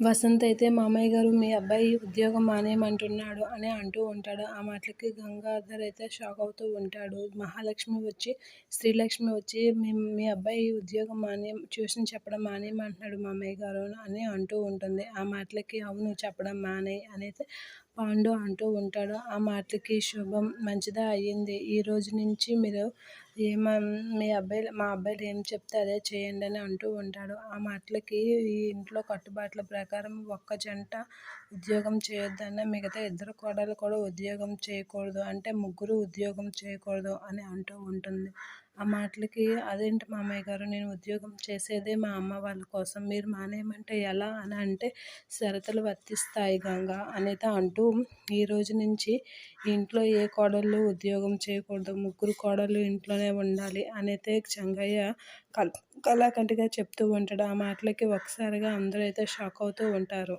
వసంత్ అయితే మామయ్య గారు మీ అబ్బాయి ఉద్యోగం మానేయమంటున్నాడు అని అంటూ ఉంటాడు. ఆ మాటలకి గంగాధర్ అయితే షాక్ అవుతూ ఉంటాడు. మహాలక్ష్మి వచ్చి శ్రీలక్ష్మి వచ్చి మీ మీ అబ్బాయి ఉద్యోగం మానే ట్యూషన్ చెప్పడం మానేయమంటున్నాడు మామయ్య గారు అని అంటూ ఉంటుంది. ఆ మాటలకి అవును చెప్పడం మానేయ్ అనేది పాండు అంటూ ఉంటాడు. ఆ మాటలకి శుభం మంచిదే అయ్యింది. ఈ రోజు నుంచి మీరు ఏమ మీ అబ్బాయిలు మా అబ్బాయిలు ఏం చెప్తే అదే చేయండి అని అంటూ ఉంటాడు. ఆ మాటలకి ఈ ఇంట్లో కట్టుబాట్ల ప్రకారం ఒక్క జంట ఉద్యోగం చేయొద్దన్న మిగతా ఇద్దరు కోడలు కూడా ఉద్యోగం చేయకూడదు అంటే ముగ్గురు ఉద్యోగం చేయకూడదు అని అంటూ ఉంటుంది. ఆ మాటలకి అదేంటి మామయ్య గారు నేను ఉద్యోగం చేసేదే మా అమ్మ వాళ్ళ కోసం మీరు మానేయమంటే ఎలా అని అంటే షరతులు వర్తిస్తాయి గంగా అనిత అంటూ ఈ రోజు నుంచి ఇంట్లో ఏ కోడళ్ళు ఉద్యోగం చేయకూడదు ముగ్గురు కోడళ్ళు ఇంట్లోనే ఉండాలి అనైతే చెంగయ్య కల్ కళాకంటిగా చెప్తూ ఉంటాడు. ఆ మాటలకి ఒకసారిగా అందరూ అయితే షాక్ అవుతూ ఉంటారు.